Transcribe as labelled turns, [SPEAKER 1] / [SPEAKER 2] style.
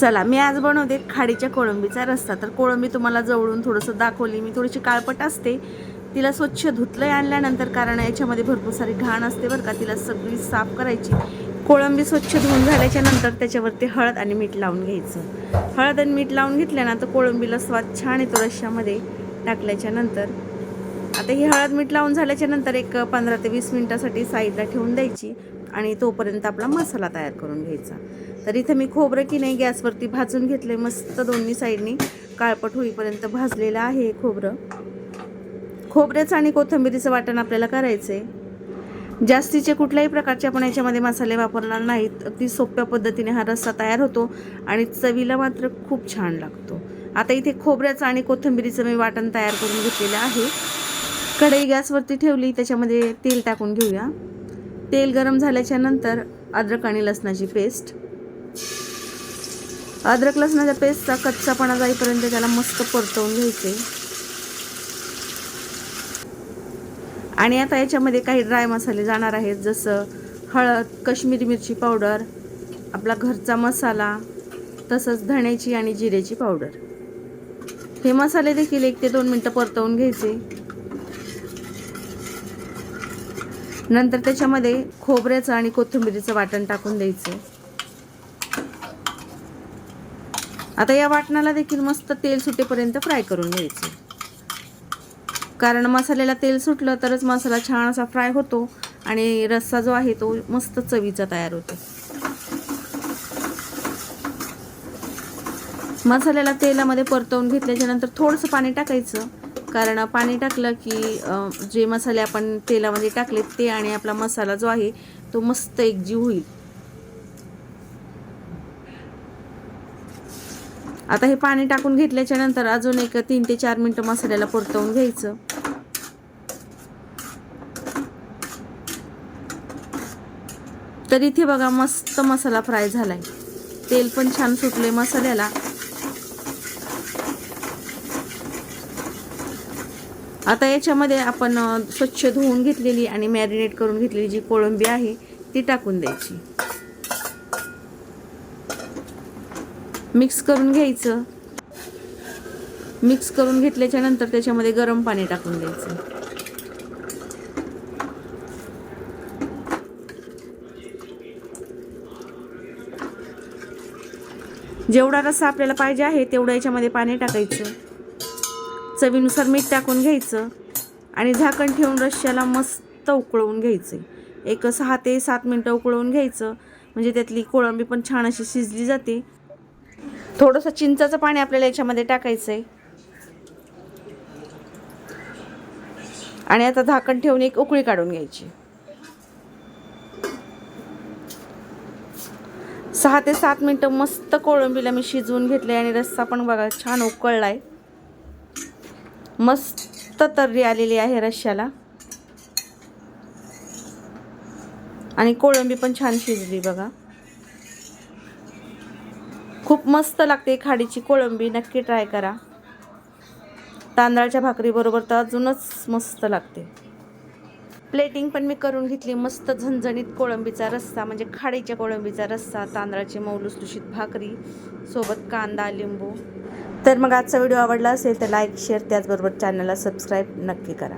[SPEAKER 1] चला मी आज बनवते खाडीच्या कोळंबीचा रस्ता तर कोळंबी तुम्हाला जवळून थोडंसं दाखवली. मी थोडीशी काळपट असते. तिला स्वच्छ धुतलंय आणल्यानंतर कारण याच्यामध्ये भरपूर सारी घाण असते बरं का. तिला सगळी साफ करायची. कोळंबी स्वच्छ धुवून झाल्याच्यानंतर त्याच्यावरती हळद आणि मीठ लावून घ्यायचं. हळद आणि मीठ लावून घेतल्यानंतर कोळंबीला स्वाद छान येतो रश्श्यामध्ये टाकल्याच्या नंतर. आता ही हळद मीठ लावून झाल्याच्यानंतर एक पंधरा ते वीस मिनटासाठी साईडला ठेवून द्यायची आणि तोपर्यंत आपला मसाला तयार करून घ्यायचा. तर इथं मी खोबरं की नाही गॅसवरती भाजून घेतले मस्त दोन्ही साईडनी. काळपट होईपर्यंत भाजलेलं आहे हे खोबरं. खोबऱ्याचं आणि कोथिंबिरीचं वाटण आपल्याला करायचं आहे जास्तीचे कुठल्याही प्रकारचे आपण याच्यामध्ये मसाले वापरणार नाहीत. अगदी सोप्या पद्धतीने हा रस्सा तयार होतो आणि चवीला मात्र खूप छान लागतो. आता इथे खोबऱ्याचं आणि कोथिंबिरीचं मी वाटण तयार करून घेतलेलं आहे. कढई गॅसवरती ठेवली त्याच्यामध्ये तेल टाकून घेऊया. तेल गरम झाल्याच्यानंतर अद्रक आणि लसणाची पेस्ट. अद्रक लसणाच्या पेस्टचा कच्चापणा जाईपर्यंत त्याला मस्त परतवून घ्यायचे. आणि आता याच्यामध्ये काही ड्राय मसाले जाणार आहेत जसं हळद कश्मीरी मिरची पावडर आपला घरचा मसाला तसंच धण्याची आणि जिऱ्याची पावडर. हे मसाले देखील एक ते दोन मिनटं परतवून घ्यायचे. नंतर त्याच्यामध्ये खोबऱ्याचं आणि कोथिंबिरीचं वाटण टाकून द्यायचं. आता या वाटणाला देखील मस्त तेल सुटेपर्यंत फ्राय करून घ्यायचं. कारण मसाल्याला तेल सुटलं तरच मसाला छान असा फ्राय होतो आणि रस्सा जो आहे तो मस्त चवीचा तयार होतो. मसाल्याला तेलामध्ये परतवून घेतल्याच्यानंतर थोडंसं पाणी टाकायचं. कारण पाणी टाकलं की जे मसाले आपण तेलामध्ये टाकले ते आणि आपला मसाला जो आहे तो मस्त एकजीव होईल. आता हे पाणी टाकून घेतल्याच्या नंतर अजून एक तीन ते चार मिनटं मसाल्याला परतवून घ्यायचं. तर इथे बघा मस्त मसाला फ्राय झालाय. तेल पण छान सुटले मसाल्याला. आता याच्यामध्ये आपण स्वच्छ धुवून घेतलेली आणि मॅरिनेट करून घेतलेली जी कोळंबी आहे ती टाकून द्यायची. मिक्स करून घ्यायचं. मिक्स करून घेतल्याच्या नंतर त्याच्यामध्ये गरम पाणी टाकून द्यायचं. जेवढा रस्सा आपल्याला पाहिजे आहे तेवढं याच्यामध्ये पाणी टाकायचं. चवीनुसार मीठ टाकून घ्यायचं आणि झाकण ठेवून रश्श्याला मस्त उकळवून घ्यायचं. एक सहा ते सात मिनटं उकळवून घ्यायचं. म्हणजे त्यातली कोळंबी पण छान अशी शिजली जाते. थोडंसं चिंचाचं पाणी आपल्याला याच्यामध्ये टाकायचं आहे आणि आता झाकण ठेवून एक उकळी काढून घ्यायची. सहा ते सात मिनटं मस्त कोळंबीला मी शिजवून घेतले आणि रस्सा पण बघा छान उकळला आहे मस्त तर्री आलेली आहे रश्श्याला आणि कोळंबी पण छान शिजली बघा. खूप मस्त लागते खाडीची कोळंबी नक्की ट्राय करा. तांदळाच्या भाकरीबरोबर तर अजूनच मस्त लागते. प्लेटिंग पण मी करून घेतली मस्त झणझणीत कोळंबीचा रस्सा म्हणजे खाडीच्या कोळंबीचा रस्सा तांदळाची मौलुसलुशीत भाकरी सोबत कांदा लिंबू. तर मग आजचा व्हिडिओ आवडला असेल तर लाईक शेअर त्याचबरोबर चॅनलला सबस्क्राईब नक्की करा.